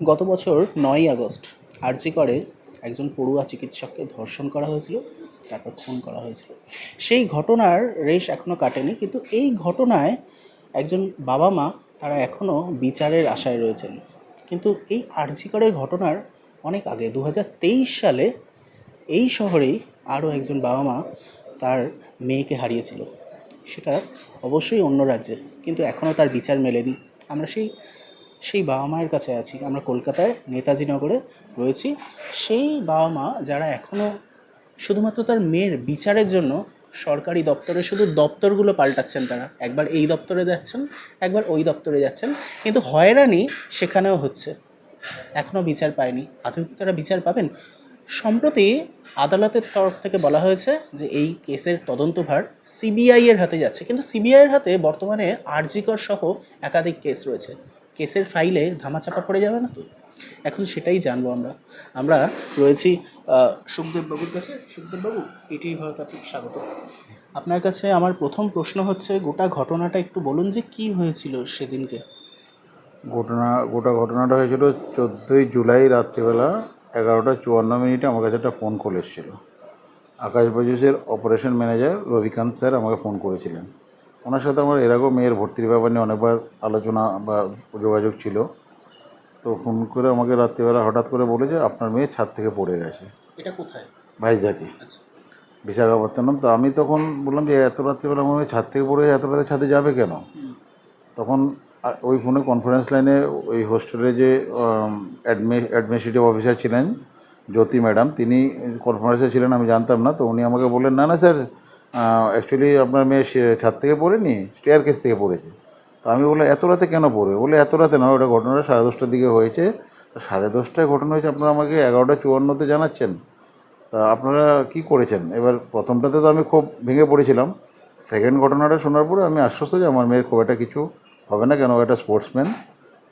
গত বছর নয়ই আগস্ট আরজি করে একজন পড়ুয়া চিকিৎসককে ধর্ষণ করা হয়েছিল, তারপর খুন করা হয়েছিল। সেই ঘটনার রেশ এখনও কাটেনি, কিন্তু এই ঘটনায় একজন বাবা মা তারা এখনও বিচারের আশায় রয়েছেন। কিন্তু এই আরজি করের ঘটনার অনেক আগে দু হাজার তেইশ সালে এই শহরেই আরও একজন বাবা মা তার মেয়েকে হারিয়েছিল। সেটা অবশ্যই অন্য রাজ্যে কিন্তু এখনও তার বিচার মেলেনি। আমরা সেই সেই বাবা মায়ের কাছে আছি। আমরা কলকাতায় নেতাজি নগরে রয়েছি। সেই বাবা মা যারা এখনও শুধুমাত্র তার মেয়ের বিচারের জন্য সরকারি দপ্তরে শুধু দপ্তরগুলো পাল্টাচ্ছেন তারা। একবার এই দপ্তরে যাচ্ছেন, একবার ওই দপ্তরে যাচ্ছেন। কিন্তু হয়রানি সেখানেও হচ্ছে। এখনও বিচার পায়নি। আদৌ কি তারা বিচার পাবেন? সম্প্রতি আদালতের তরফ থেকে বলা হয়েছে যে এই কেসের তদন্তভার সিবিআই এর হাতে যাচ্ছে। কিন্তু সিবিআই এর হাতে বর্তমানে আরজিকর সহ একাধিক কেস রয়েছে। কেসের ফাইলে ধামাচাপা পড়ে যাবে না তো? এখন সেটাই জানব আমরা। আমরা রয়েছি আহ, সুখদেব বাবুর কাছে। সুখদেব বাবু এটিই ভারত আপনাকে স্বাগত। আপনার কাছে আমার প্রথম প্রশ্ন হচ্ছে গোটা ঘটনাটা একটু বলুন যে কি হয়েছিল সেদিনকে? ঘটনা গোটা ঘটনাটা হয়েছিল চোদ্দোই জুলাই রাত্রিবেলা এগারোটা চুয়ান্ন মিনিটে আমার কাছে একটা ফোন কল এসেছিল। আকাশ বাজুসের অপারেশন ম্যানেজার রবিকান্ত স্যার আমাকে ফোন করেছিলেন। ওনার সাথে আমার এর আগেও মেয়ের ভর্তির ব্যাপার নিয়ে অনেকবার আলোচনা বা যোগাযোগ ছিল। তো ফোন করে আমাকে রাত্রিবেলা হঠাৎ করে বলে যে আপনার মেয়ে ছাদ থেকে পড়ে গেছে। এটা কোথায়? ভাইজাকে। আচ্ছা। বিশাখাপত্তনম। তো আমি তখন বললাম যে এত রাত্রিবেলা আমার মেয়ে ছাদ থেকে পড়ে গেছে, এত রাতে ছাদে যাবে কেন? তখন ওই ফোনে কনফারেন্স লাইনে ওই হোস্টেলে যে অ্যাডমিনিস্ট্রেটিভ অফিসার ছিলেন জ্যোতি ম্যাডাম তিনি কনফারেন্সে ছিলেন আমি জানতাম না। তো উনি আমাকে বললেন না না স্যার অ্যাকচুয়ালি আপনার মেয়ে সে- ছাদ থেকে পড়েনি স্টেয়ার কেস থেকে পড়েছে। তো আমি বললাম, এত রাতে কেন পড়ে বলে, এত রাতে না, ওটা ঘটনাটা সাড়ে দশটার দিকে হয়েছে। সাড়ে দশটায় ঘটনা হয়েছে, আপনারা আমাকে এগারোটা চুয়ান্নতে জানাচ্ছেন। তা আপনারা কি করেছেন? এবার প্রথমটাতে তো আমি খুব ভেঙে পড়েছিলাম। সেকেন্ড ঘটনাটা শোনার পরে আমি আশ্বস্ত যে আমার মেয়ের খুব একটা কিছু হবে না, কেন একটা স্পোর্টসম্যান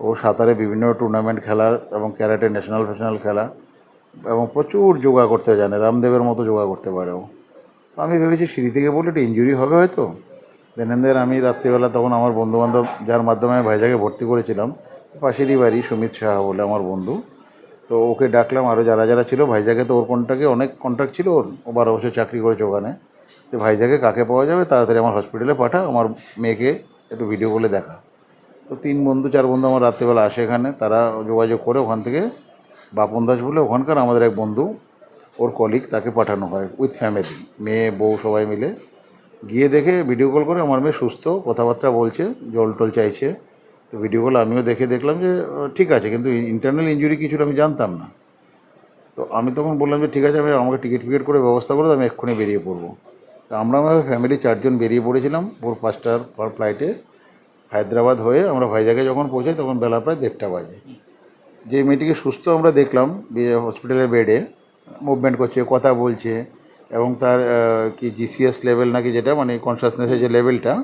ও সাঁতারে বিভিন্ন টুর্নামেন্ট খেলার এবং ক্যারাটে ন্যাশনাল ফ্যাশনাল খেলা এবং প্রচুর যোগা করতে জানে, রামদেবের মতো যোগা করতে পারে ও। তো আমি ভেবেছি সিঁড়ি থেকে বলে একটু ইঞ্জুরি হবে হয়তো। দেন এন্ড আমি রাত্রিবেলা তখন আমার বন্ধুবান্ধব, যার মাধ্যমে ভাইজাকে ভর্তি করেছিলাম, পাশেরই বাড়ি সুমিত সাহা বলে আমার বন্ধু। তো ওকে ডাকলাম আরও যারা যারা ছিল, ভাইজাকে তো ওর কন্ট্রাক্টে অনেক কন্ট্রাক্ট ছিল, ওর ও বারো বছর চাকরি করেছে ওখানে। তো ভাইজাকে কাকে পাওয়া যাবে, তাড়াতাড়ি আমার হসপিটালে পাঠা, আমার মেয়েকে একটু ভিডিও বলে দেখা। তো তিন বন্ধু, চার বন্ধু আমার রাত্রিবেলা আসে এখানে, তারা যোগাযোগ করে ওখান থেকে। বাপন দাস বলে ওখানকার আমাদের এক বন্ধু ওর কলিগ তাকে পাঠানো হয় উইথ ফ্যামিলি মেয়ে, বউ সবাই মিলে। গিয়ে দেখে ভিডিও কল করে আমার মেয়ে সুস্থ, কথাবার্তা বলছে, জল টল চাইছে। তো ভিডিও কল আমিও দেখে দেখলাম যে ঠিক আছে, কিন্তু ইন্টারনাল ইঞ্জুরি কিছুটা আমি জানতাম না। তো আমি তখন বললাম যে, ঠিক আছে, আমি আমাকে টিকিট ফিকিট করে ব্যবস্থা করে আমি এক্ষুনি বেরিয়ে পড়ব। তো আমরা আমার ফ্যামিলি চারজন বেরিয়ে পড়েছিলাম, ভোর পাঁচটার পর ফ্লাইটে হায়দ্রাবাদ হয়ে আমরা ভাইজাগে যখন পৌঁছাই, তখন বেলা প্রায় দেড়টা বাজে। যে মেয়েটিকে সুস্থ আমরা দেখলাম হসপিটালের বেডে মুভমেন্ট করছে, কথা বলছে, এবং তার কি জিসিএস লেভেল নাকি যেটা মানে কনসাসনেসের যে লেভেলটা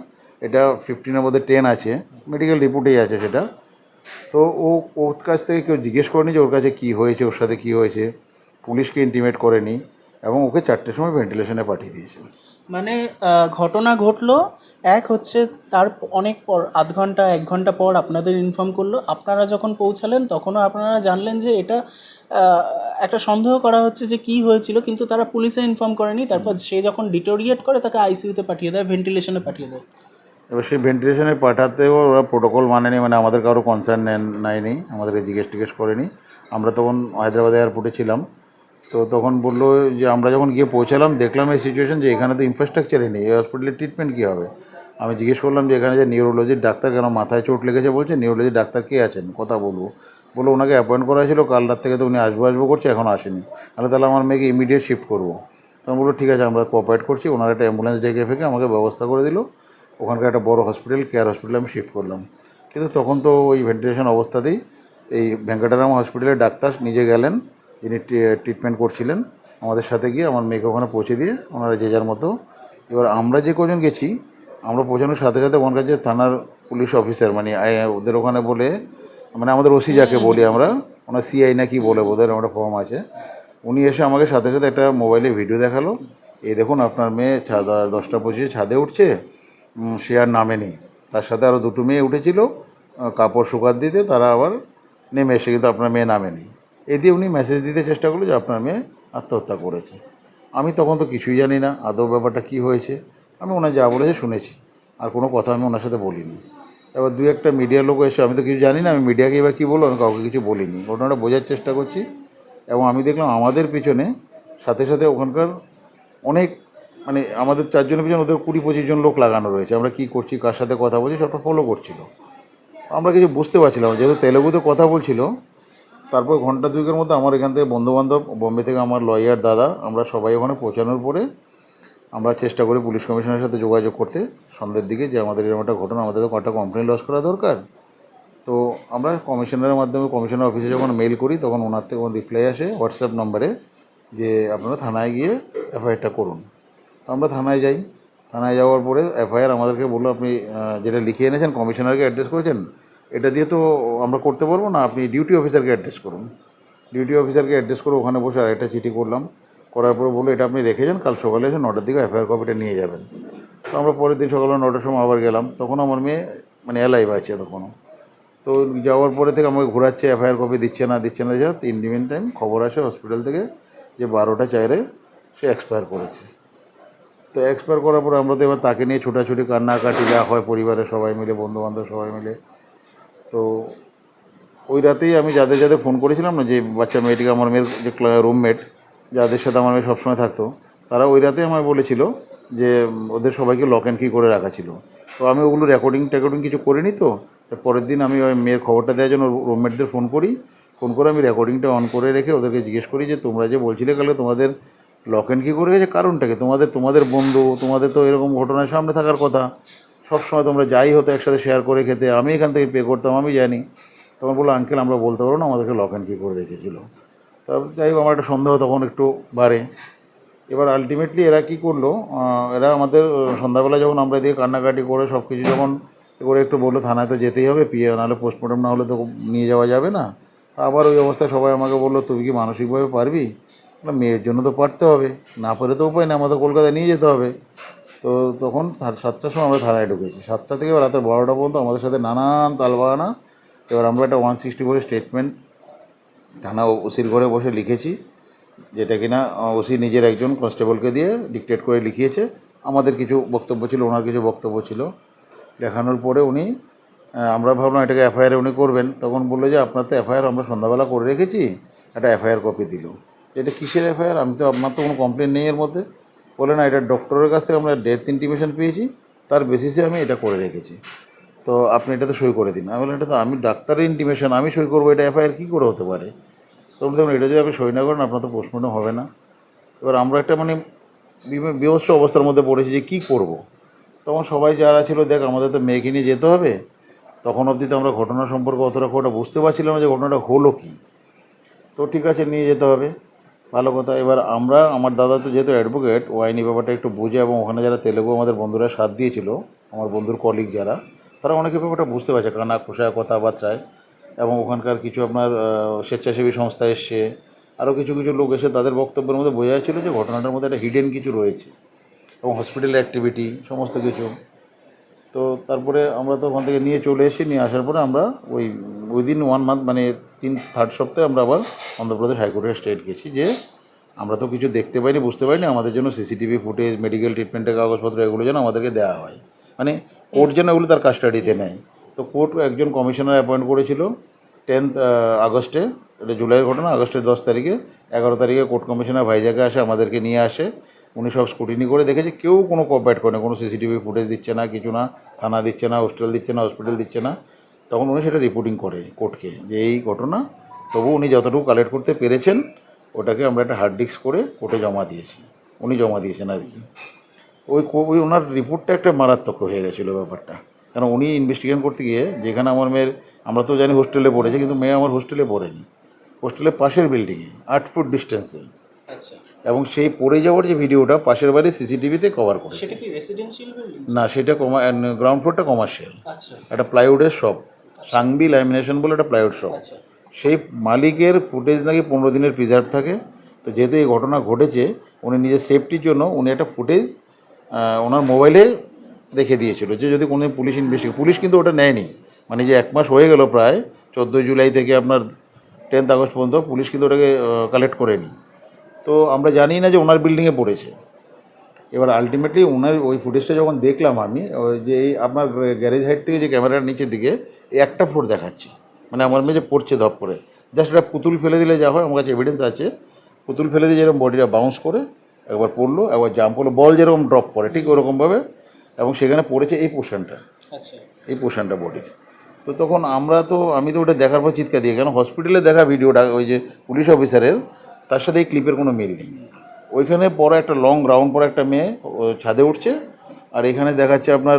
এটা ফিফটিনের মধ্যে টেন আছে মেডিকেল রিপোর্টেই আছে সেটা। তো ও, ওর কাছ থেকে কেউ জিজ্ঞেস করেনি যে ওর কাছে কী হয়েছে, ওর সাথে কী হয়েছে। পুলিশকে ইন্টিমেট করেনি, এবং ওকে চারটের সময় ভেন্টিলেশনে পাঠিয়ে দিয়েছে। মানে ঘটনা ঘটলো। এক হচ্ছে তার অনেক পর আধ ঘণ্টা এক ঘণ্টা পর আপনাদের ইনফর্ম করল। আপনারা যখন পৌঁছালেন তখনও আপনারা জানলেন যে এটা একটা সন্দেহ করা হচ্ছে যে কি হয়েছিল কিন্তু তারা পুলিশে ইনফর্ম করেনি। তারপর সে যখন ডিটোরিয়েট করে তাকে আইসিইউতে পাঠিয়ে দেয় ভেন্টিলেশনে পাঠিয়ে দেয়। এবার সেই ভেন্টিলেশনে পাঠাতেও ওরা প্রোটোকল মানেনি মানে আমাদের কারও কনসার্ন নেয়নি আমাদেরকে জিজ্ঞেস টিজ্ঞেস করেনি। আমরা তখন হায়দ্রাবাদ এয়ারপোর্টে ছিলাম। তো তখন বলল যে, আমরা যখন গিয়ে পৌঁছালাম, দেখলাম এই সিচুয়েশন যে, এখানে তো ইনফ্রাস্ট্রাকচারই নেই। এই হসপিটালে ট্রিটমেন্ট কী হবে? আমি জিজ্ঞেস করলাম যে, এখানে যে নিউরোলজির ডাক্তার কেন মাথায় চোট লেগেছে? বলছে নিউরোলজির ডাক্তার কে আছেন? কথা বলব। বলে ওনাকে অ্যাপয়েন্ট করা হয়েছিল, কাল রাত থেকে তো উনি আসব আসব করছে, এখন আসেনি। তাহলে তাহলে আমার মেয়েকে ইমিডিয়েট শিফট করব। তখন বলল, ঠিক আছে, আমরা কোঅপারেট করছি। ওনার একটা অ্যাম্বুলেন্স ডেকে ফেকে আমাকে ব্যবস্থা করে দিল। ওখানকার একটা বড় হসপিটাল কেয়ার হসপিটালে আমি শিফট করলাম। কিন্তু তখন তো ওই ভেন্টিলেশন অবস্থাতেই এই ভেঙ্কটারাম হসপিটালের ডাক্তার নিজে গেলেন। যিনি ট্রিটমেন্ট করছিলেন, আমাদের সাথে গিয়ে আমার মেয়েকে ওখানে পৌঁছে দিয়ে ওনারা যে যার মতো, এবার আমরা যে কজন গেছি, আমরা পৌঁছানোর সাথে সাথে ওখানকার যে থানার পুলিশ অফিসার মানে ওদের ওখানে বলে মানে আমাদের ওসি যাকে বলি আমরা, ওনার সিআই না কি বলে, ওদের একটা ফর্ম আছে, উনি এসে আমাকে সাথে সাথে একটা মোবাইলে ভিডিও দেখাল, এই দেখুন আপনার মেয়ে ছাদ দশটা পঁচিশে ছাদে উঠছে সে আর নামেনি তার সাথে আরও দুটো মেয়ে উঠেছিল কাপড় শুকাত দিতে তারা আবার নেমে এসে কিন্তু আপনার মেয়ে নামেনি এই দিয়ে উনি মেসেজ দিতে চেষ্টা করল যে আপনার মেয়ে আত্মহত্যা করেছে। আমি তখন তো কিছুই জানি না, আদৌ ব্যাপারটা কী হয়েছে। আমি ওনার যা বলেছে শুনেছি, আর কোনো কথা আমি ওনার সাথে বলিনি। এবার দু একটা মিডিয়ার লোক এসে, আমি তো কিছু জানি না, আমি মিডিয়াকে এবার কী বলব, আমি কাউকে কিছু বলিনি। ঘটনাটা বোঝার চেষ্টা করছি, এবং আমি দেখলাম আমাদের পিছনে সাথে সাথে ওখানকার অনেক মানে আমাদের চারজনের পিছনে ওদের কুড়ি পঁচিশ জন লোক লাগানো রয়েছে। আমরা কী করছি, কার সাথে কথা বলছি সবটা ফলো করছিল। আমরা কিছু বুঝতে পারছিলাম যেহেতু তেলেগুতে কথা বলছিল তারপর ঘণ্টা দুয়েকের মধ্যে আমার এখান থেকে বন্ধুবান্ধব, বোম্বে থেকে আমার লয়ার দাদা, আমরা সবাই ওখানে পৌঁছানোর পরে আমরা চেষ্টা করি পুলিশ কমিশনের সাথে যোগাযোগ করতে। সন্ধ্যের দিকে যে আমাদের এরকম একটা ঘটনা, আমাদের তো কটা কমপ্লেন লস করা দরকার। তো আমরা কমিশনারের মাধ্যমে, কমিশনার অফিসে যখন মেল করি, তখন ওনার থেকে রিপ্লাই আসে হোয়াটসঅ্যাপ নম্বরে যে আপনারা থানায় গিয়ে এফআইআরটা করুন। তো আমরা থানায় যাই। থানায় যাওয়ার পরে এফআইআর আমাদেরকে বলল, আপনি যেটা লিখে এনেছেন, কমিশনারকে অ্যাড্রেস করেছেন এটা দিয়ে তো আমরা করতে পারব না, আপনি ডিউটি অফিসারকে অ্যাড্রেস করুন। ডিউটি অফিসারকে অ্যাড্রেস করে ওখানে বসে আরেকটা চিঠি করলাম। করার পরে বলল, এটা আপনি রেখে যান, কাল সকালে এসে নটার দিকে এফআইআর কপিটা নিয়ে যাবেন। তো আমরা পরের দিন সকালে নটার সময় আবার গেলাম। তখন আমার মেয়ে মানে অ্যালাইভ আছে তখনও তো যাওয়ার পরে থেকে আমাকে ঘোরাচ্ছে এফআইআর কপি দিচ্ছে না দিচ্ছে না না। তিন দিন টাইম খবর আসে হসপিটাল থেকে যে বারোটা চাইরে সে এক্সপায়ার করেছে। তো এক্সপায়ার করার পরে আমরা তো এবার তাকে নিয়ে ছোটাছুটি, কান্নাকাটি যা হয় পরিবারের সবাই মিলে, বন্ধুবান্ধব সবাই মিলে তো ওই রাতেই আমি যাদের যাদের ফোন করেছিলাম না, যে বাচ্চা মেয়েটিকে আমার মেয়ের যে রুমমেট যাদের সাথে আমার মেয়ে সবসময় থাকতো, তারা ওই রাতেই আমায় বলেছিল যে, ওদের সবাইকে লক অ্যান্ড কি করে রাখা ছিল। তো আমি ওগুলো রেকর্ডিং টেকর্ডিং কিছু করিনি তো পরের দিন আমি ওই মেয়ের খবরটা দেওয়ার জন্য রুমমেটদের ফোন করি ফোন করে আমি রেকর্ডিংটা অন করে রেখে ওদেরকে জিজ্ঞেস করি যে, তোমরা যে বলছিলে কালকে তোমাদের লক অ্যান্ড কি করে গেছে কারণটাকে তোমাদের তোমাদের বন্ধু, তোমাদের তো এরকম ঘটনার সামনে থাকার কথা। সবসময় তোমরা যাই হতো একসাথে শেয়ার করে খেতে আমি এখান থেকে পে করতাম আমি জানি। তখন বলল আঙ্কেল আমরা বলতে পারব না আমাদেরকে লক অ্যান্ড কি করে রেখেছিল। তা যাই হোক আমার একটা সন্দেহ তখন একটু বাড়ে। এবার আলটিমেটলি এরা কি করল এরা আমাদের সন্ধ্যাবেলা যখন আমরা দিয়ে কান্নাকাটি করে সব কিছু যখন করে একটু বলল থানায় তো যেতেই হবে পিয়ে নাহলে পোস্টমর্টম না হলে তো নিয়ে যাওয়া যাবে না। আবার ওই অবস্থায় সবাই আমাকে বলল তুমি কি মানসিকভাবে পারবি? বললাম, মেয়ের জন্য তো পারতে হবে না পারে তো উপায় না আমাদের কলকাতায় নিয়ে যেতে হবে। তো তখন সাত- সাতটার সময় আমরা থানায় ঢুকেছি। সাতটা থেকে রাতের বারোটা পর্যন্ত আমাদের সাথে নানান তালবাহানা। এবার আমরা একটা ওয়ান সিক্সটি করে স্টেটমেন্ট থানা ওসির ঘরে বসে লিখেছি, যেটা কিনা ওসি নিজের একজন কনস্টেবলকে দিয়ে ডিকটেট করে লিখিয়েছে। আমাদের কিছু বক্তব্য ছিল, ওনার কিছু বক্তব্য ছিল। লেখানোর পরে উনি আমরা ভাবলাম এটাকে এফআইআর উনি করবেন। তখন বলল যে, আপনার তো এফআইআর আমরা সন্ধ্যাবেলা করে রেখেছি, একটা এফআইআর কপি দিল। এটা কিসের এফআইআর আমি তো, আপনার তো কোনো কমপ্লেন নেই এর মধ্যে। বলে, না, এটা ডক্টরের কাছ থেকে আমরা ডেথ ইন্টিমেশন পেয়েছি, তার বেসিসে আমি এটা করে রেখেছি। তো আপনি এটাতে সই করে দিন। আমি বললাম, এটা তো আমি ডাক্তারের ইন্টিমেশন আমি সই করব, এটা এফআইআর কী করে হতে পারে? তো বলতে এটা যদি আপনি সই না করেন, আপনার তো পোস্টমর্টম হবে না। এবার আমরা একটা মানে বিভ- বিভৎস অবস্থার মধ্যে পড়েছি যে কী করব। তখন সবাই যারা ছিল, দেখ, আমাদের তো মেয়েকে নিয়ে যেতে হবে। তখন অবধি তো আমরা ঘটনা সম্পর্কে অতটা খুব বুঝতে পারছিলাম না যে ঘটনাটা হলো কি। তো ঠিক আছে, নিয়ে যেতে হবে। ভালো কথা, এবার আমরা, আমার দাদা তো যেহেতু অ্যাডভোকেট ও আইনি ব্যাপারটা একটু বুঝে এবং ওখানে যারা তেলেগু আমাদের বন্ধুরা সাথ দিয়েছিল, আমার বন্ধুর কলিগ যারা, তারা অনেকে ব্যাপারটা বুঝতে পারছে, কানা খোসা কথাবার্তায় এবং ওখানকার কিছু আপনার স্বেচ্ছাসেবী সংস্থা এসছে আরও কিছু কিছু লোক এসে তাদের বক্তব্যের মধ্যে বোঝা যাচ্ছিল যে ঘটনাটার মধ্যে একটা হিডেন কিছু রয়েছে এবং হসপিটাল অ্যাক্টিভিটি সমস্ত কিছু। তো তারপরে আমরা তো ওখান থেকে নিয়ে চলে এসেছি, নিয়ে আসার পরে আমরা ওই উইদিন ওয়ান মান্থ মানে তিন থার্ড সপ্তাহে আমরা আবার অন্ধ্রপ্রদেশ হাইকোর্টের স্টেট গেছি যে আমরা তো কিছু দেখতে পাইনি, বুঝতে পারিনি আমাদের জন্য সিসিটিভি ফুটেজ মেডিকেল ট্রিটমেন্টের কাগজপত্র, এগুলো যেন আমাদেরকে দেওয়া হয়। মানে কোর্ট যেন এগুলো তার কাস্টাডিতে নেয়। তো কোর্ট একজন কমিশনার অ্যাপয়েন্ট করেছিল টেন্থ আগস্টে, এটা জুলাইয়ের ঘটনা, আগস্টের দশ তারিখে, এগারো তারিখে কোর্ট কমিশনার ভাইজাকে আসে, আমাদেরকে নিয়ে আসে। উনি সব স্কুটিনি করে দেখেছে, কেউ কোনো কোঅপারেট করে না, কোনো সিসিটিভি ফুটেজ দিচ্ছে না, কিছু না, থানা দিচ্ছে না হোস্টেল দিচ্ছে না হসপিটাল দিচ্ছে না। তখন উনি সেটা রিপোর্টিং করে কোর্টকে যে এই ঘটনা, তবু উনি যতটুকু কালেক্ট করতে পেরেছেন ওটাকে আমরা একটা হার্ড ডিস্ক করে কোর্টে জমা দিয়েছি। উনি জমা দিয়েছেন আর কি। ওই ওই ওনার রিপোর্টটা একটা মারাত্মক হয়ে গেছিল ব্যাপারটা। কারণ উনি ইনভেস্টিগেশন করতে গিয়ে যেখানে আমার মেয়ের আমরা তো জানি হোস্টেলে পড়েছে কিন্তু মেয়ে আমার হোস্টেলে পড়েনি। হোস্টেলের পাশের বিল্ডিংয়ে আট ফুট ডিস্টেন্সে আচ্ছা। এবং সেই পড়ে যাওয়ার যে ভিডিওটা পাশের বাড়ি সিসিটিভিতে কভার করে সেটা কি না সেটা কমা গ্রাউন্ড ফ্লোরটা কমার্শিয়াল একটা প্লাইউডের শপ সাংবি ল্যামিনেশন বলে একটা প্লাইউড শপ আচ্ছা। সেই মালিকের ফুটেজ নাকি পনেরো দিনের প্রিজার্ভ থাকে। তো যেহেতু এই ঘটনা ঘটেছে, উনি নিজের সেফটির জন্য উনি একটা ফুটেজ ওনার মোবাইলে রেখে দিয়েছিল যে যদি কোনো পুলিশ ইনভেস্টিগেট পুলিশ কিন্তু ওটা নেয়নি। মানে যে এক মাস হয়ে গেল প্রায়, চোদ্দোই জুলাই থেকে আপনার টেন্থ আগস্ট পর্যন্ত পুলিশ কিন্তু ওটাকে কালেক্ট করেনি। তো আমরা জানি না যে ওনার বিল্ডিংয়ে পড়েছে। এবার আলটিমেটলি ওনার ওই ফুটেজটা যখন দেখলাম আমি যে এই আপনার গ্যারেজ হাইট থেকে যে ক্যামেরার নিচের দিকে একটা ফ্লোর দেখাচ্ছে। মানে আমার মেয়ে যে পড়ছে ধপ করে জাস্ট একটা পুতুল ফেলে দিলে যা হয় আমার কাছে এভিডেন্স আছে। পুতুল ফেলে দিয়ে যেরকম বডিটা বাউন্স করে একবার পড়ল একবার জাম্প হলো বল যেরকম ড্রপ করে ঠিক ওরকমভাবে এবং সেখানে পড়েছে এই পোর্শনটা আচ্ছা। এই পোর্শনটা বডির তো তখন আমরা তো আমি তো ওটা দেখার পর চিৎকার দিই কেন হসপিটালে দেখা ভিডিওটা ওই যে পুলিশ অফিসারের তার সাথে এই ক্লিপের কোনো মিল নেই। ওইখানে পরে একটা লং রাউন্ড পরে একটা মেয়ে ছাদে উঠছে আর এখানে দেখাচ্ছে আপনার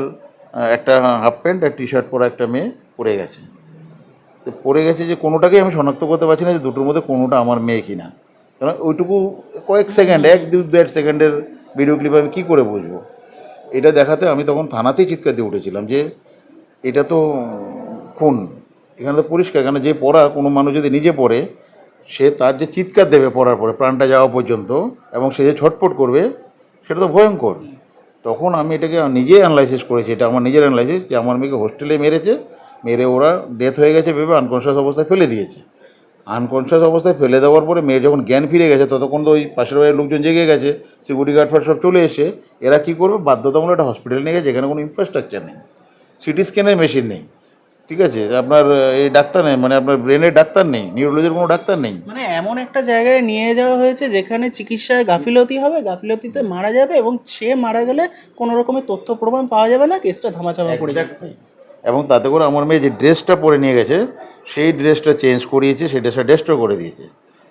একটা হাফ প্যান্ট আর টি শার্ট পরা একটা মেয়ে পড়ে গেছে। তো পড়ে গেছে যে কোনোটাকেই আমি শনাক্ত করতে পারছি না যে দুটোর মধ্যে কোনোটা আমার মেয়ে কিনা। কারণ ওইটুকু কয়েক সেকেন্ড এক দু দেড় সেকেন্ডের ভিডিও ক্লিপ আমি কী করে বুঝব? এটা দেখাতে আমি তখন থানাতেই চিৎকার দিয়ে উঠেছিলাম যে এটা তো খুন। এখানে তো পরিষ্কার কেন যে পড়া, কোনো মানুষ যদি নিজে পড়ে, সে তার যে চিৎকার দেবে পড়ার পরে, প্রাণটা যাওয়া পর্যন্ত, এবং সে যে ছটপট করবে, সেটা তো ভয়ঙ্কর। তখন আমি এটাকে নিজেই অ্যানালাইসিস করেছি, এটা আমার নিজের অ্যানালাইসিস যে আমার মেয়েকে হোস্টেলে মেরেছে মেরে ওরা ডেথ হয়ে গেছে ভেবে আনকনশিয়াস অবস্থায় ফেলে দিয়েছে। আনকনশিয়াস অবস্থায় ফেলে দেওয়ার পরে মেয়ের যখন জ্ঞান ফিরে গেছে ততক্ষণ তো ওই পাশের বাড়ির লোকজন জেগে গেছে সিকিউরিটি গার্ড ফার্ড সব চলে এসে এরা কী করবে? বাধ্যতামূলক একটা হসপিটালে নিয়ে গেছে যেখানে কোনো ইনফ্রাস্ট্রাকচার নেই। সিটি স্ক্যানের মেশিন নেই। ঠিক আছে? আপনার এই ডাক্তার নেই মানে আপনার ব্রেনের ডাক্তার নেই নিউরোলজির কোনো ডাক্তার নেই। মানে এমন একটা জায়গায় নিয়ে যাওয়া হয়েছে যেখানে চিকিৎসায় গাফিলতি হবে গাফিলতিতে মারা যাবে এবং সে মারা গেলে কোনো রকমের তথ্য প্রমাণ পাওয়া যাবে না কেসটা ধামাচাপা পড়ে যাবে. এবং তাতে করে আমার মেয়ে যে ড্রেসটা পরে নিয়ে গেছে, সেই ড্রেসটা চেঞ্জ করিয়েছে, সেই ড্রেসটা ডেস্ট্রো করে দিয়েছে।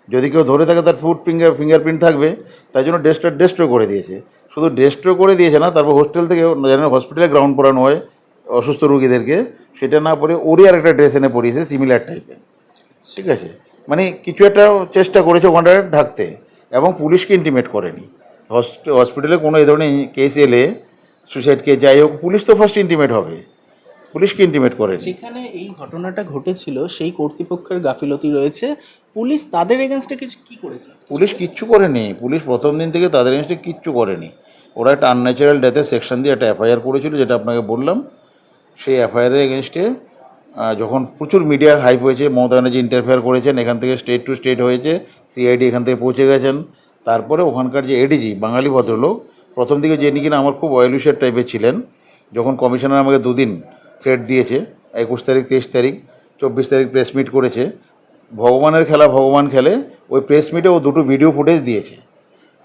যদি কেউ ধরে থাকে তার ফুট ফিঙ্গার ফিঙ্গারপ্রিন্ট থাকবে, তাই জন্য ড্রেসটা ডেস্ট্রো করে দিয়েছে। শুধু ডেস্ট্রো করে দিয়েছে না, তারপর হোস্টেল থেকে জানেন হসপিটালে গ্রাউন্ড পরানো হয় অসুস্থ রুগীদেরকে, সেটা না পরে ওরই আর একটা ড্রেস এনে পরিয়েছে সিমিলার টাইপের ঠিক আছে? মানে কিছু একটা চেষ্টা করেছে ওখানটা ঢাকতে, এবং পুলিশকে ইন্টিমেট করেনি। হসপ- হসপিটালে কোনো এই ধরনের কেস এলে সুসাইড কেস যাই হোক, পুলিশ তো ফার্স্ট ইন্টিমেট হবে। পুলিশকে ইন্টিমেট করে যেখানে এই ঘটনাটা ঘটেছিল সেই কর্তৃপক্ষের গাফিলতি রয়েছে। পুলিশ তাদের এগেনস্টে কিছু কি করেছে? পুলিশ কিচ্ছু করেনি। পুলিশ প্রথম দিন থেকে তাদের এগেনস্টে কিচ্ছু করেনি। ওরা একটা আনন্যাচারাল ডেথের সেকশন দিয়ে একটা এফআইআর করেছিল যেটা আপনাকে বললাম। সেই এফআইআরের এগেনস্টে যখন প্রচুর মিডিয়া হাইপ হয়েছে মমতা ব্যানার্জি ইন্টারফেয়ার করেছেন এখান থেকে স্টেট টু স্টেট হয়েছে সিআইডি এখান থেকে পৌঁছে গেছেন। তারপরে ওখানকার যে এডিজি বাঙালি ভদ্রলোক প্রথম দিকে যে কিনা আমার খুব ওয়েলুশিয়ার টাইপের ছিলেন যখন কমিশনার আমাকে দুদিন থ্রেট দিয়েছে, একুশ তারিখ, তেইশ তারিখ, চব্বিশ তারিখ প্রেস মিট করেছে। ভগবানের খেলা ভগবান খেলে, ওই প্রেস মিটে ও দুটো ভিডিও ফুটেজ দিয়েছে,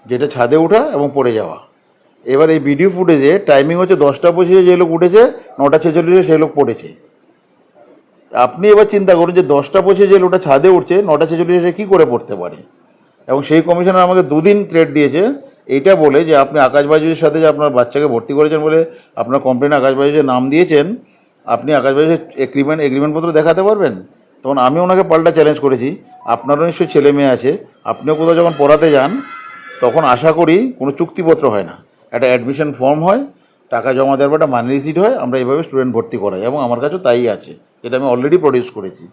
যেটা ছাদে ওঠা এবং পড়ে যাওয়া। এবার এই ভিডিও ফুটেজে টাইমিং হচ্ছে দশটা পঁচিশে যে লোক উঠেছে, নটা ছেচল্লিশে সেই লোক পড়েছে। আপনি এবার চিন্তা করুন যে দশটা পঁচিশে যে লোকটা ছাদে উঠছে, নটা ছেচল্লিশে সে কী করে পড়তে পারে? এবং সেই কমিশনার আমাকে দুদিন থ্রেট দিয়েছে, এইটা বলে যে আপনি আকাশ বাইজুর সাথে যে আপনার বাচ্চাকে ভর্তি করেছেন বলে আপনার কমপ্লেন আকাশ বাইজুর নাম দিয়েছেন আপনি আকাশ বাইজুর এগ্রিমেন্ট এগ্রিমেন্টপত্র দেখাতে পারবেন? তখন আমি ওনাকে পাল্টা চ্যালেঞ্জ করেছি। আপনারও নিশ্চয়ই ছেলে মেয়ে আছে। আপনিও কোথাও যখন পড়াতে যান, তখন আশা করি কোনো চুক্তিপত্র হয় না। একটা অ্যাডমিশন ফর্ম হয়, টাকা জমা দেওয়ার একটা মানি রিসিট হয়, আমরা এইভাবে স্টুডেন্ট ভর্তি করাই। এবং আমার কাছেও তাই আছে। এটা আমি অলরেডি প্রডিউস করেছি।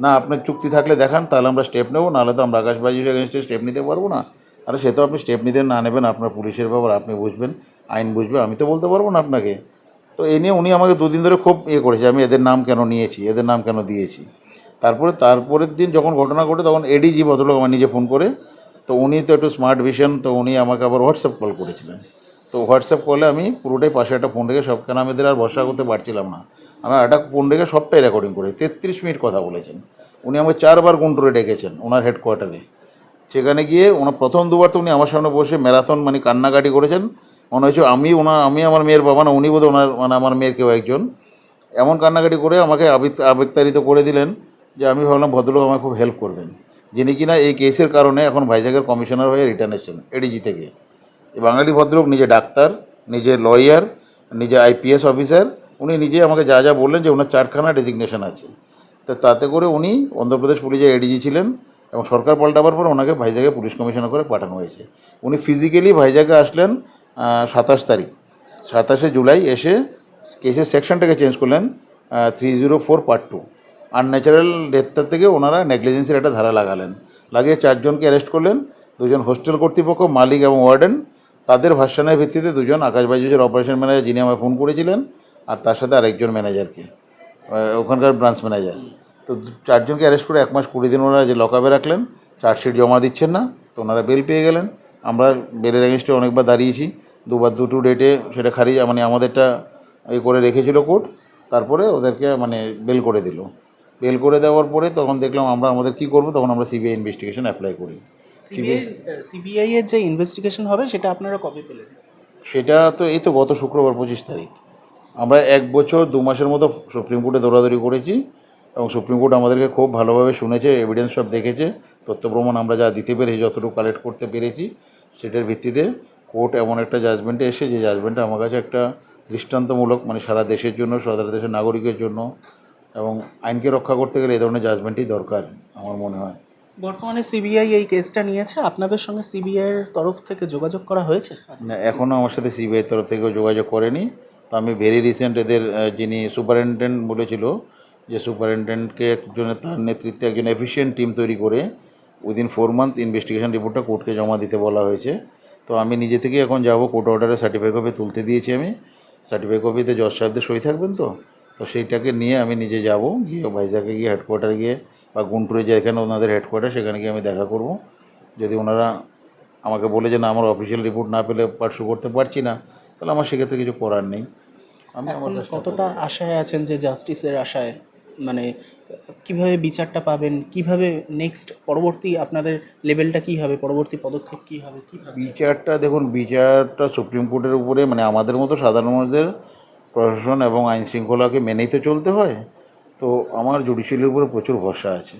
না, আপনার চুক্তি থাকলে দেখান, তাহলে আমরা স্টেপ নেব, নাহলে তো আমরা আকাশবাজির এগেনস্টে স্টেপ নিতে পারব না। আর সে তো আপনি স্টেপ নিতে না নেবেন, আপনার পুলিশের ব্যাপার, আপনি বুঝবেন, আইন বুঝবে, আমি তো বলতে পারব না আপনাকে। তো এ নিয়ে উনি আমাকে দুদিন ধরে খুব ইয়ে করেছে, আমি এদের নাম কেন নিয়েছি, এদের নাম কেন দিয়েছি। তারপরে, তারপরের দিন যখন ঘটনা ঘটে তখন এডিজি ভদ্রলোক আমার নিজে ফোন করে, তো উনি তো একটু স্মার্ট ভিশন তো উনি আমাকে আবার হোয়াটসঅ্যাপ কল করেছিলেন। তো হোয়াটসঅ্যাপ কলে আমি পুরোটাই পাশে একটা ফোন রেখে সব কেন আমি এদের আর ভরসা করতে পারছিলাম না। আমি একটা ফোন রেখে সবটাই রেকর্ডিং করে। তেত্রিশ মিনিট কথা বলেছেন। উনি আমাকে চারবার গুন্টুরে ডেকেছেন ওনার হেডকোয়ার্টারে সেখানে গিয়ে ওনার প্রথম দুবার তো উনি আমার সামনে বসে ম্যারাথন মানে কান্নাকাটি করেছেন। মনে হয়েছে আমি ওনার আমি আমার মেয়ের বাবা না, উনি বোধহয় ওনার মানে আমার মেয়ের কেউ একজন। এমন কান্নাকাটি করে আমাকে আবেগ আবেগতাড়িত করে দিলেন যে আমি ভাবলাম ভদ্রলোক আমাকে খুব হেল্প করবেন। যিনি কিনা এই কেসের কারণে এখন ভাইজাগের কমিশনার হয়ে রিটার্ন এসেছেন এডিজি থেকে। এই বাঙালি ভদ্রলোক নিজে ডাক্তার, নিজে লয়ার নিজে আইপিএস অফিসার উনি নিজে আমাকে যা যা বললেন যে ওনার চারখানা ডেজিগনেশন আছে। তো তাতে করে উনি অন্ধ্রপ্রদেশ পুলিশে এডিজি ছিলেন এবং সরকার পাল্টাবার পর ওনাকে ভাইজাগে পুলিশ কমিশনার করে পাঠানো হয়েছে। উনি ফিজিক্যালি ভাইজাগে আসলেন সাতাশ তারিখ। সাতাশে জুলাই এসে কেসের সেকশনটাকে চেঞ্জ করলেন three zero four part two unnatural ডেথটার থেকে ওনারা নেগলিজেন্সের একটা ধারা লাগালেন। লাগিয়ে চারজনকে অ্যারেস্ট করলেন, দুজন হোস্টেল কর্তৃপক্ষ, মালিক এবং ওয়ার্ডেন তাদের ভাষণের ভিত্তিতে দুজন আকাশবাজুজের অপারেশন ম্যানেজার যিনি আমায় ফোন করেছিলেন, আর তার সাথে আরেকজন ম্যানেজারকে ওখানকার ব্রাঞ্চ ম্যানেজার তো চারজনকে অ্যারেস্ট করে এক মাস কুড়ি দিন ওনারা যে লকআপে রাখলেন চার্জশিট জমা দিচ্ছেন না, তো ওনারা বেল পেয়ে গেলেন। আমরা বেলের এগেনস্টে অনেকবার দাঁড়িয়েছি। দুবার দুটো ডেটে সেটা খারিজ মানে আমাদেরটা এই করে রেখেছিল কোর্ট তারপরে ওদেরকে মানে বেল করে দিল। বেল করে দেওয়ার পরে তখন দেখলাম আমরা আমাদের কি করব তখন আমরা সিবিআই ইনভেস্টিগেশন অ্যাপ্লাই করি। সিবিআই সিবিআই এর যে ইনভেস্টিগেশন হবে সেটা আপনারা কবে পেলেন? সেটা তো এই তো গত শুক্রবার পঁচিশ তারিখ। আমরা এক বছর দু মাসের মতো সুপ্রিম কোর্টে দৌড়াদৌড়ি করেছি এবং সুপ্রিম কোর্ট আমাদেরকে খুব ভালোভাবে শুনেছে এভিডেন্স সব দেখেছে তথ্য প্রমাণ আমরা যা দিতে পেরেছি যতটুকু কালেক্ট করতে পেরেছি সেটার ভিত্তিতে কোর্ট এমন একটা জাজমেন্টে এসে যে জাজমেন্টটা আমার কাছে একটা দৃষ্টান্তমূলক মানে সারা দেশের জন্য সারা দেশের নাগরিকের জন্য এবং আইনকে রক্ষা করতে গেলে এই ধরনের জাজমেন্টই দরকার আমার মনে হয়। বর্তমানে সিবিআই এই কেসটা নিয়েছে। আপনাদের সঙ্গে সিবিআই এর তরফ থেকে যোগাযোগ করা হয়েছে? না এখনও আমার সাথে সিবিআই তরফ থেকে যোগাযোগ করেনি। তো আমি ভেরি রিসেন্ট এদের যিনি সুপারিনটেন্ডেন্ট বলেছিল যে সুপারিনটেন্ডেন্টকে একজনের তার নেতৃত্বে একজন এফিসিয়েন্ট টিম তৈরি করে উইদিন ফোর মান্থ ইনভেস্টিগেশন রিপোর্টটা কোর্টকে জমা দিতে বলা হয়েছে। তো আমি নিজে থেকে এখন যাব কোর্ট অর্ডারে সার্টিফাই কপি তুলতে দিয়েছি আমি। সার্টিফাই কপিতে জজ সাহেবদের সই থাকবেন তো? তো সেইটাকে নিয়ে আমি নিজে যাব গিয়ে ভাইজাকে গিয়ে হেডকোয়ার্টারে গিয়ে বা গুন্টুরে যেখানে ওনাদের হেডকোয়ার্টার সেখানে গিয়ে আমি দেখা করব। যদি ওনারা আমাকে বলে যে না আমার অফিসিয়াল রিপোর্ট না পেলে পার্সু করতে পারছি না তাহলে আমার সেক্ষেত্রে কিছু করার নেই। আমি আমার কতটা আশায় আছেন যে জাস্টিসের আশায়? মানে কীভাবে বিচারটা পাবেন, কীভাবে নেক্সট পরবর্তী আপনাদের লেভেলটা কি হবে, পরবর্তী পদক্ষেপ কি হবে, কি বিচারটা দেখুন, বিচারটা সুপ্রিম কোর্টের উপরে মানে আমাদের মতো সাধারণ মানুষদের প্রশাসন এবং আইন শৃঙ্খলাকে মেনেই তো চলতে হয়। তো আমার জুডিশিয়ালের উপরে প্রচুর ভরসা আছে,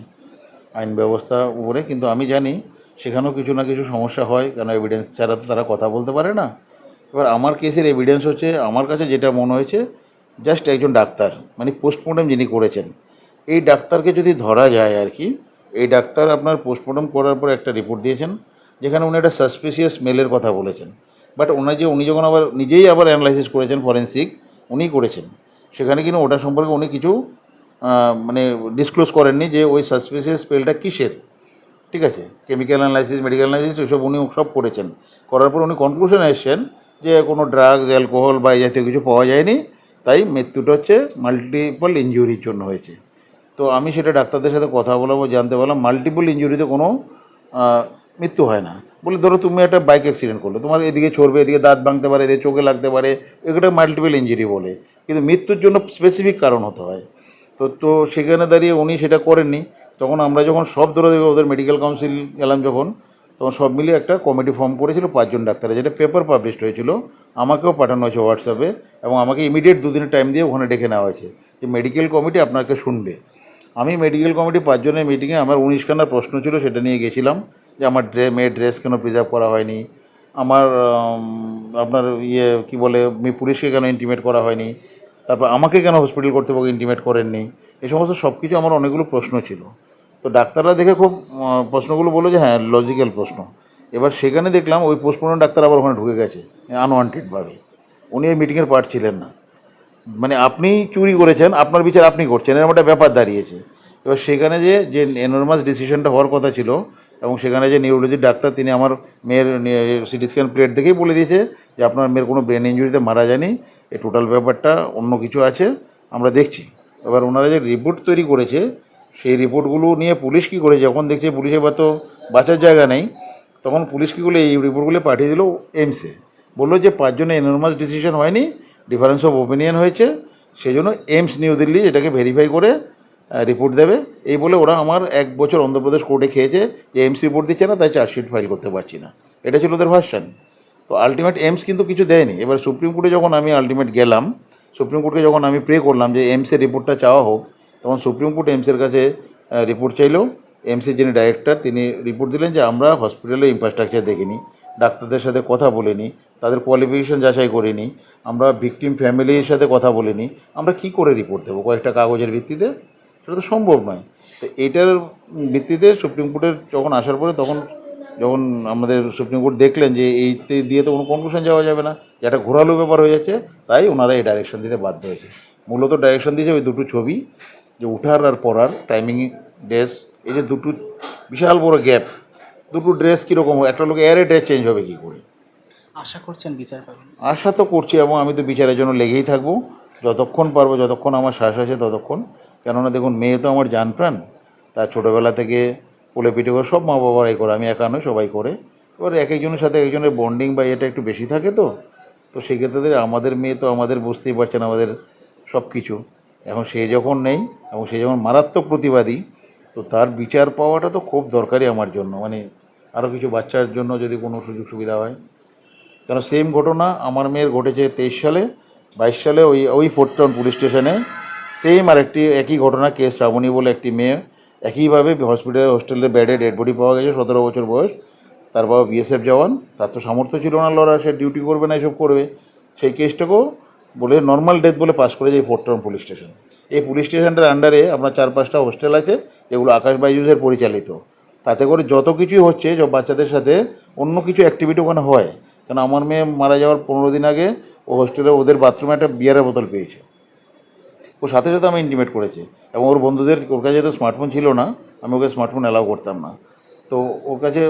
আইন ব্যবস্থা উপরে, কিন্তু আমি জানি সেখানেও কিছু না কিছু সমস্যা হয়, কেন এভিডেন্স ছাড়া তো তারা কথা বলতে পারে না। এবার আমার কেসের এভিডেন্স হচ্ছে, আমার কাছে যেটা মনে হয়েছে জাস্ট একজন ডাক্তার মানে পোস্টমর্টম যিনি করেছেন। এই ডাক্তারকে যদি ধরা যায় আর কি, এই ডাক্তার আপনার পোস্টমর্টম করার পর একটা রিপোর্ট দিয়েছেন, যেখানে উনি একটা সাসপিসিয়াস মেলের কথা বলেছেন। বাট ওনার যে, উনি যখন আবার নিজেই আবার অ্যানালাইসিস করেছেন ফরেন্সিক উনিই করেছেন। সেখানে কিন্তু ওটা সম্পর্কে উনি কিছু মানে ডিসক্লোজ করেননি যে ওই সাসপিসিয়াস স্মেলটা কিসের। ঠিক আছে? কেমিক্যাল অ্যানালাইসিস মেডিকেল অ্যানালাইসিস ওইসব উনি সব করেছেন। করার পর উনি কনক্লুশনে এসছেন যে কোনো ড্রাগস অ্যালকোহল বা এই জাতীয় কিছু পাওয়া যায়নি। তাই মৃত্যুটা হচ্ছে মাল্টিপল ইনজুরির জন্য হয়েছে। তো আমি সেটা ডাক্তারদের সাথে কথা বলাবো, জানতে পারলাম মাল্টিপল ইঞ্জুরিতে কোনো মৃত্যু হয় না। বলে, ধরো তুমি একটা বাইক অ্যাক্সিডেন্ট করলে, তোমার এদিকে ছড়বে, এদিকে দাঁত ভাঙতে পারে, এদিকে চোখে লাগতে পারে, এগুলো মাল্টিপল ইঞ্জুরি বলে। কিন্তু মৃত্যুর জন্য স্পেসিফিক কারণ হতে হয়। তো তো সেখানে দাঁড়িয়ে উনি সেটা করেননি। তখন আমরা যখন সব ধরে ওদের মেডিকেল কাউন্সিল গেলাম যখন তখন সব মিলিয়ে একটা কমিটি ফর্ম করেছিল পাঁচজন ডাক্তারে, যেটা পেপার পাবলিশড হয়েছিল, আমাকেও পাঠানো হয়েছে হোয়াটসঅ্যাপে এবং আমাকে ইমিডিয়েট দুদিনের টাইম দিয়ে ওখানে ডেকে নেওয়া হয়েছে যে মেডিকেল কমিটি আপনাকে শুনবে। আমি মেডিকেল কমিটি পাঁচজনের মিটিংয়ে আমার উনিশখানার প্রশ্ন ছিল, সেটা নিয়ে গেছিলাম যে আমার ড্রে, মেয়ের ড্রেস কেন প্রিজার্ভ করা হয়নি, আমার আপনার ইয়ে কি বলে পুলিশকে কেন ইন্টিমেট করা হয়নি, তারপর আমাকে কেন হসপিটাল কর্তৃপক্ষ ইন্টিমেট করেননি এই সমস্ত সব কিছু আমার অনেকগুলো প্রশ্ন ছিল। তো ডাক্তাররা দেখে খুব প্রশ্নগুলো বলল যে হ্যাঁ লজিক্যাল প্রশ্ন। এবার সেখানে দেখলাম ওই পোস্টমর্টম ডাক্তার আবার ওখানে ঢুকে গেছে আনওয়ান্টেডভাবে উনি এই মিটিংয়ের পার্ট ছিলেন না। মানে আপনি চুরি করেছেন, আপনার বিচার আপনি করছেন, এরকম একটা ব্যাপার দাঁড়িয়েছে। এবার সেখানে যে যে এনর্মাস ডিসিশনটা হওয়ার কথা ছিল, এবং সেখানে যে নিউরোলজির ডাক্তার, তিনি আমার মেয়ের সিটি স্ক্যান প্লেট দেখেই বলে দিয়েছে যে আপনার মেয়ের কোনো ব্রেন ইঞ্জুরিতে মারা যায়নি, এই টোটাল ব্যাপারটা অন্য কিছু আছে, আমরা দেখছি। এবার ওনারা যে রিপোর্ট তৈরি করেছে সেই রিপোর্টগুলো নিয়ে পুলিশ কী করে যখন দেখছে পুলিশ বা তো বাঁচার জায়গা নেই, তখন পুলিশ কী করল? এই রিপোর্টগুলো পাঠিয়ে দিল এমসে বলল যে পাঁচজনে এনর্মাস ডিসিশন হয়নি ডিফারেন্স অফ ওপিনিয়ন হয়েছে সেই জন্য এমস নিউ দিল্লি এটাকে ভেরিফাই করে রিপোর্ট দেবে। এই বলে ওরা আমার এক বছর অন্ধ্রপ্রদেশ কোর্টে খেয়েছে, যে এইমস রিপোর্ট দিচ্ছে না, তাই চার্জশিট ফাইল করতে পারছি না। এটা ছিল ওদের ভার্সান তো আলটিমেট এইমস কিন্তু কিছু দেয়নি। এবার সুপ্রিম কোর্টে যখন আমি আলটিমেট গেলাম, সুপ্রিম কোর্টকে যখন আমি প্রে করলাম যে এইমসের রিপোর্টটা চাওয়া হোক তখন সুপ্রিম কোর্ট এমসের কাছে রিপোর্ট চাইলো। এমসির যিনি ডাইরেক্টর তিনি রিপোর্ট দিলেন যে আমরা হসপিটালে ইনফ্রাস্ট্রাকচার দেখিনি, ডাক্তারদের সাথে কথা বলিনি, তাদের কোয়ালিফিকেশন যাচাই করিনি, আমরা ভিকটিম ফ্যামিলির সাথে কথা বলিনি, আমরা কি করে রিপোর্ট দেবো, কয়েকটা কাগজের ভিত্তিতে? সেটা তো সম্ভব নয়। তো এইটার ভিত্তিতে সুপ্রিম কোর্টের যখন আসার পরে তখন যখন আমাদের সুপ্রিম কোর্ট দেখলেন যে এইতে দিয়ে তো কোনো কনক্লুশন যাওয়া যাবে না, যে একটা ঘোরালো ব্যাপার হয়ে যাচ্ছে, তাই ওনারা এই ডাইরেকশন দিতে বাধ্য হয়েছে। মূলত ডাইরেকশন দিয়েছে ওই দুটো ছবি যে উঠার আর পরার টাইমিং ড্রেস এই যে দুটো বিশাল বড় গ্যাপ দুটো ড্রেস কীরকম একটা লোক এয়ারে ড্রেস চেঞ্জ হবে কী করে? আশা করছেন বিচার পাবেন। আশা তো করছি এবং আমি তো বিচারের জন্য লেগেই থাকব। যতক্ষণ পারব যতক্ষণ আমার শ্বাস আছে ততক্ষণ। কেননা দেখুন মেয়ে তো আমার জান প্রাণ। তার ছোটোবেলা থেকে কোলে পিঠে করে সব মা বাবারাই করে আমি একা নয় সবাই করে। এবার এক একজনের সাথে একজনের বন্ডিং বা এটা একটু বেশি থাকে তো? তো সেক্ষেত্রে আমাদের মেয়ে তো আমাদের বুঝতেই পারছেন আমাদের সব কিছু এখন সে যখন নেই এবং সে যখন মারাত্মক প্রতিবাদী, তো তার বিচার পাওয়াটা তো খুব দরকারি আমার জন্য। মানে আরও কিছু বাচ্চার জন্য যদি কোনো সুযোগ সুবিধা হয়। কেন সেম ঘটনা আমার মেয়ের ঘটেছে তেইশ সালে, বাইশ সালে ওই ওই ফোর্ট টাউন পুলিশ স্টেশনে সেম আরেকটি একই ঘটনা কেস শ্রাবণী বলে একটি মেয়ে। একইভাবে হসপিটালে হোস্টেলের বেডে ডেড বডি পাওয়া গেছে, সতেরো বছর বয়স। তার বাবা বিএসএফ জওয়ান, তার তো সামর্থ্য ছিল না লড়া সে ডিউটি করবে না, এসব করবে। সেই কেসটাকেও বলে নর্মাল ডেথ বলে পাস এই ফোর্ট টাউন পুলিশ স্টেশন এই পুলিশ স্টেশনটার আন্ডারে আপনার চার পাঁচটা হোস্টেল আছে, যেগুলো আকাশ পরিচালিত। তাতে করে যত কিছুই হচ্ছে, সব বাচ্চাদের সাথে অন্য কিছু অ্যাক্টিভিটি ওখানে হয়। কারণ আমার মেয়ে মারা যাওয়ার পনেরো দিন আগে ও হোস্টেলে ওদের বাথরুমে একটা বিয়ারের বোতল পেয়েছে। ও সাথে সাথে আমি ইন্টিমেট করেছে। এবং ওর বন্ধুদের, ওর কাছে তো স্মার্টফোন ছিল না, আমি ওকে স্মার্টফোন অ্যালাউ করতাম না। তো ওর কাছে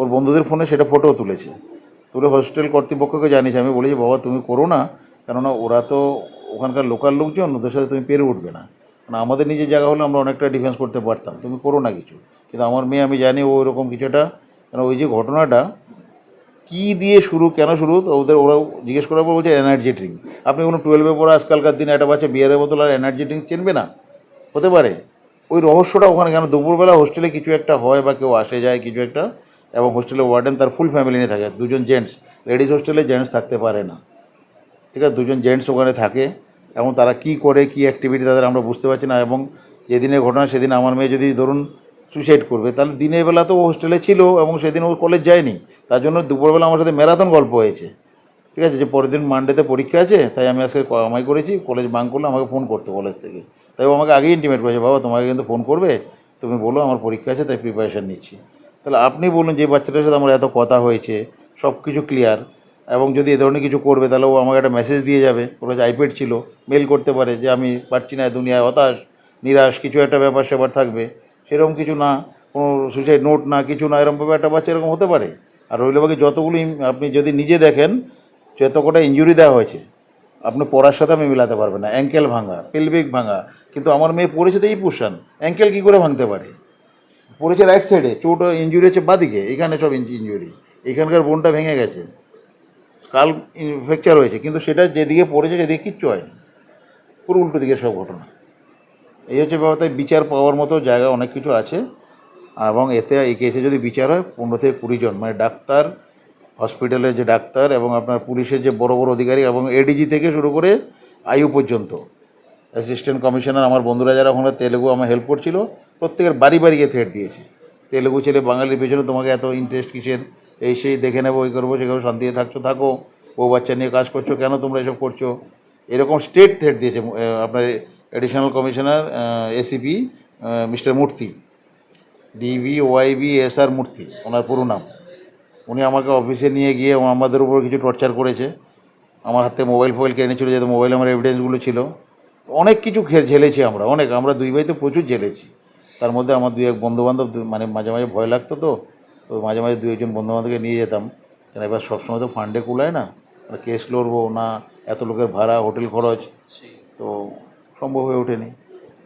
ওর বন্ধুদের ফোনে সেটা ফটোও তুলেছে। তুলে হোস্টেল কর্তৃপক্ষকে জানিয়েছে। আমি বলেছি, বাবা, তুমি করো না কেননা ওরা তো ওখানকার লোকাল লোকজন, ওদের সাথে তুমি পেরে উঠবে না। কারণ আমাদের নিজের জায়গা হলে আমরা অনেকটা ডিফেন্স করতে পারতাম। তুমি করো না কিছু। কিন্তু আমার মেয়ে, আমি জানি ও এরকম কিছুটা কেন ওই যে ঘটনাটা, কী দিয়ে শুরু, কেন শুরু, তো ওদের ওরা জিজ্ঞেস করার পর বলছে এনার্জি ড্রিঙ্ক আপনি কোনো টুয়েলভে পড়া আজকালকার দিনে একটা বাচ্চা বিয়ারের বোতল আর এনার্জি ড্রিঙ্ক চিনবে না? হতে পারে। ওই রহস্যটা ওখানে কেন? দুপুরবেলা হোস্টেলে কিছু একটা হয় বা কেউ আসে, যায় কিছু একটা, এবং হোস্টেলে ওয়ার্ডেন তার ফুল ফ্যামিলি নিয়ে থাকে। দুজন জেন্টস লেডিস হোস্টেলে জেন্টস থাকতে পারে না। ঠিক আছে দুজন জেন্টস ওখানে থাকে এবং তারা কি করে, কি অ্যাক্টিভিটি তাদের আমরা বুঝতে পারছি না এবং যেদিনের ঘটনা সেদিন আমার মেয়ে যদি ধরুন সুইসাইড করবে, তাহলে দিনের বেলা তো ও হোস্টেলে ছিল এবং সেদিন ও কলেজ যায়নি। তার জন্য দুপুরবেলা আমার সাথে ম্যারাথন গল্প হয়েছে। ঠিক আছে? যে পরের দিন মানডেতে পরীক্ষা আছে, তাই আমি আজকে আমাই করেছি কলেজ বাং করলে, আমাকে ফোন করতে কলেজ থেকে। তাই ও আমাকে আগেই ইন্টিমেট করেছে, বাবা, তোমাকে কিন্তু ফোন করবে, তুমি বলো আমার পরীক্ষা আছে, তাই প্রিপারেশান নিচ্ছি। তাহলে আপনি বলুন যে বাচ্চাটার সাথে আমার এত কথা হয়েছে সব কিছু ক্লিয়ার এবং যদি এ ধরনের কিছু করবে, তাহলে ও আমাকে একটা মেসেজ দিয়ে যাবে। ওর কাছে আইপ্যাড ছিল মেল করতে পারে যে, আমি পারছি না, দুনিয়ায় হতাশ, নিরাশ, কিছু একটা ব্যাপার স্যাপার থাকবে। সেরকম কিছু না, কোনো সুইসাইড নোট না, কিছু না, এরকমভাবে একটা বাচ্চা এরকম হতে পারে। আর রইল বাকি যতগুলো আপনি যদি নিজে দেখেন যত কটা ইঞ্জুরি দেওয়া হয়েছে, আপনি পড়ার সাথে আমি মিলাতে পারবেন না। অ্যাঙ্কেল ভাঙা পেলভিক ভাঙা। কিন্তু আমার মেয়ে পড়েছে তো এই পোর্শন অ্যাঙ্কেল কী করে ভাঙতে পারে? পড়েছে রাইট সাইডে চোট ইঞ্জুরি হচ্ছে বাদিকে, এখানে সব ইঞ্জুরি এখানকার বোনটা ভেঙে গেছে। স্কাল ফ্র্যাকচার হয়েছে, কিন্তু সেটা যেদিকে পড়েছে সেদিকে কিচ্ছু হয়নি। পুরো উল্টো দিকে সব ঘটনা। এই হচ্ছে ব্যাপার, তাই বিচার পাওয়ার মতো জায়গা অনেক কিছু আছে। এবং এতে এই কেসে যদি বিচার হয়, পনেরো থেকে কুড়ি জন মানে ডাক্তার, হসপিটালের যে ডাক্তার এবং আপনার পুলিশের যে বড় বড় অধিকারী এবং এডিজি থেকে শুরু করে আয়ু পর্যন্ত। অ্যাসিস্ট্যান্ট কমিশনার আমার বন্ধুরা যারা ওখানে, তেলেগু আমার হেল্প করছিল, প্রত্যেকের বাড়ি বাড়ি গিয়ে থ্রেট দিয়েছে। তেলেগু ছেলে বাঙালির পেছনে তোমাকে এত ইন্টারেস্ট কিসের? এই সেই দেখে নেব, ওই করব সে করব, শান্তিতে থাকছো, থাকো। ও বাচ্চা নিয়ে কাজ করছ কেন তোমরা এসব করছ? এরকম স্টেট থ্রেট দিয়েছে আপনার additional commissioner ACP mister Murthy DB YB S R Murthy ওনার পুরো নাম। উনি আমাকে অফিসে নিয়ে গিয়ে আমাদের উপর কিছু টর্চার করেছে। আমার হাতে মোবাইল ফোবাইল কিনে ছিল যাতে মোবাইলে আমার এভিডেন্সগুলো ছিল। অনেক কিছু ঝেলেছি আমরা, অনেক। আমরা দুই ভাই তো প্রচুর ঝেলেছি। তার মধ্যে আমার দুই এক বন্ধুবান্ধব মানে মাঝে মাঝে ভয় লাগতো তো। তো মাঝে মাঝে দুই একজন বন্ধুবান্ধবকে নিয়ে যেতাম। কেন এবার সবসময় তো ফান্ডে কুলায় না। আর কেস লড়বো না? এত লোকের ভাড়া হোটেল খরচ। তো সম্ভব হয়ে ওঠেনি।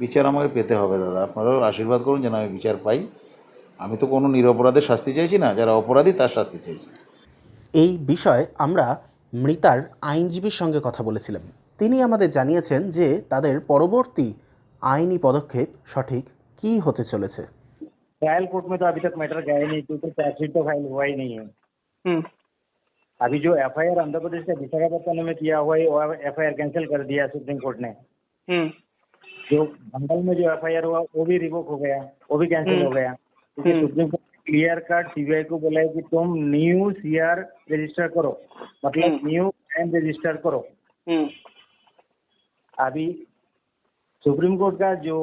বিচার আমাকে পেতে হবে দাদা। আপনারাও আশীর্বাদ করুন যেন আমি বিচার পাই। আমি তো কোনো নিরপরাধের শাস্তি চাইছি না। যারা অপরাধী তার শাস্তি চাইছি। এই বিষয়ে আমরা মৃতার আইনজীবীর সঙ্গে কথা বলেছিলাম। তিনি আমাদের জানিয়েছেন যে তাদের পরবর্তী আইনি পদক্ষেপ সঠিক কী হতে চলেছে। ट्रायल कोर्ट में तो अभी तक मैटर गया ही नहीं क्योंकि चार्जशीट तो फ़ाइल हुआ ही नहीं है। अभी जो एफआईआर आंध्र प्रदेश के विशाखापट्टनम में किया हुआ है वो एफआईआर कैंसिल कर दिया सुप्रीम कोर्ट ने। जो बंगाल में जो एफआईआर हुआ वो भी रिवोक हो गया वो भी कैंसिल हो गया। क्योंकि supreme court clear cut CBI को बोला है कि तुम न्यू सीआर रजिस्टर करो। मतलब न्यू क्राइम रजिस्टर करो। अभी सुप्रीम कोर्ट का जो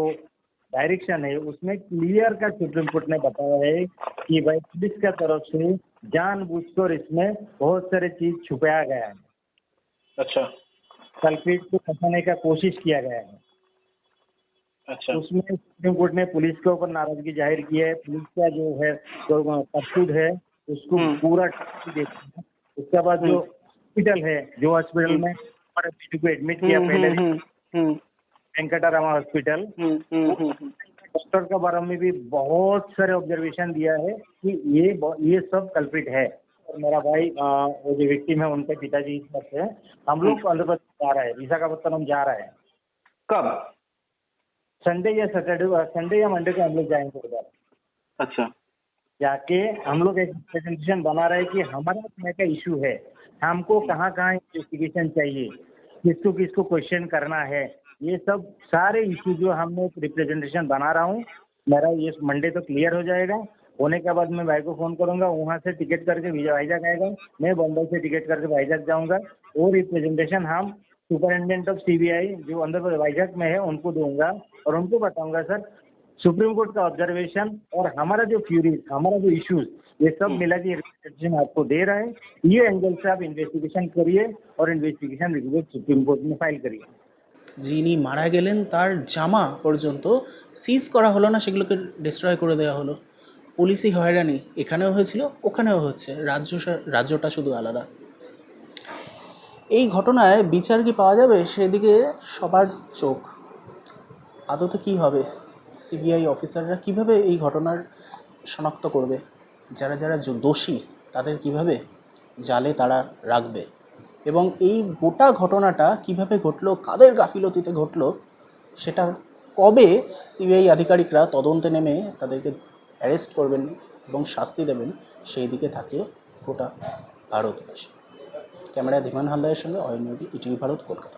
डायरेक्शन है उसमें क्लियर का सुप्रीम कोर्ट ने बताया है कि भाई पुलिस का तरफ़ से जानबूझकर इसमें बहुत सारे चीज़ छुपाया गया है। अच्छा। कल्प्रिट को फंसाने का कोशिश किया गया है। अच्छा। उसमें सुप्रीम कोर्ट ने पुलिस के ऊपर नाराज़गी ज़ाहिर की है। पुलिस का जो है जो करतूत है उसको हम्म। पूरा देखा। उसके बाद जो हॉस्पिटल है जो हॉस्पिटल में को एडमिट किया पहले वेंकटारामा हॉस्पिटल। हम्म, हम्म, हम्म, डॉक्टर के बारे में भी बहुत सारे ऑब्जर्वेशन दिया है कि ये ये सब कल्पिट है। मेरा भाई वो जो विक्टिम है उनके पिताजी है। हम लोग आंध्र प्रदेश जा रहे हैं। विशाखापट्टनम जा रहे हैं। कब? संडे या सैटरडे संडे या मंडे को हम लोग जाएँगे उधर। अच्छा। जाके हम लोग एक प्रेजेंटेशन बना रहे कि हमारा क्या क्या इशू है। हमको कहाँ कहाँ इन्वेस्टिगेशन चाहिए? किसको किसको क्वेश्चन करना है? ये सब सारे इशू जो हमने एक रिप्रेजेंटेशन बना रहा हूँ मेरा ये मंडे तो क्लियर हो जाएगा। होने के बाद मैं भाई को फ़ोन करूँगा वहाँ से टिकट करके विजय वाइजाग आएगा। मैं बम्बई से टिकट करके वाइजाग जाऊँगा। वो रिप्रेजेंटेशन हम सुपरिटेंडेंट ऑफ़ सीबीआई जो अंदर वाइजाग में है उनको दूँगा और उनको बताऊँगा सर सुप्रीम कोर्ट का ऑब्जर्वेशन और हमारा जो फ्यूरीज हमारा जो इश्यूज़ ये सब मिला के रिप्रेजेंटेशन आपको दे रहा है। ये एंगल से आप इन्वेस्टिगेशन करिए और इन्वेस्टिगेशन रिपोर्ट सुप्रीम कोर्ट में फ़ाइल करिए। যিনি মারা গেলেন, তার জামা পর্যন্ত সিজ করা হলো না, সেগুলোকে ডিস্ট্রয় করে দেওয়া হলো। পুলিশি হয়রানি, এখানেও হয়েছিল, ওখানেও হচ্ছে। রাজ্য রাজ্যটা শুধু আলাদা। এই ঘটনায় বিচার কি পাওয়া যাবে? সেদিকে সবার চোখ। আদতে কি হবে? সিবিআই অফিসাররা কীভাবে এই ঘটনার শনাক্ত করবে? যারা যারা দোষী, তাদের কীভাবে জালে তারা রাখবে? এবং এই গোটা ঘটনাটা কীভাবে ঘটলো, কাদের গাফিলতিতে ঘটলো, সেটা কবে সিবিআই আধিকারিকরা তদন্তে নেমে তাদেরকে অ্যারেস্ট করবেন এবং শাস্তি দেবেন, সেই দিকে থাকে গোটা ভারতবাসী। ক্যামেরায় ধীমান হালদারের সঙ্গে অয়ন ইটিভি ভারত, কলকাতা।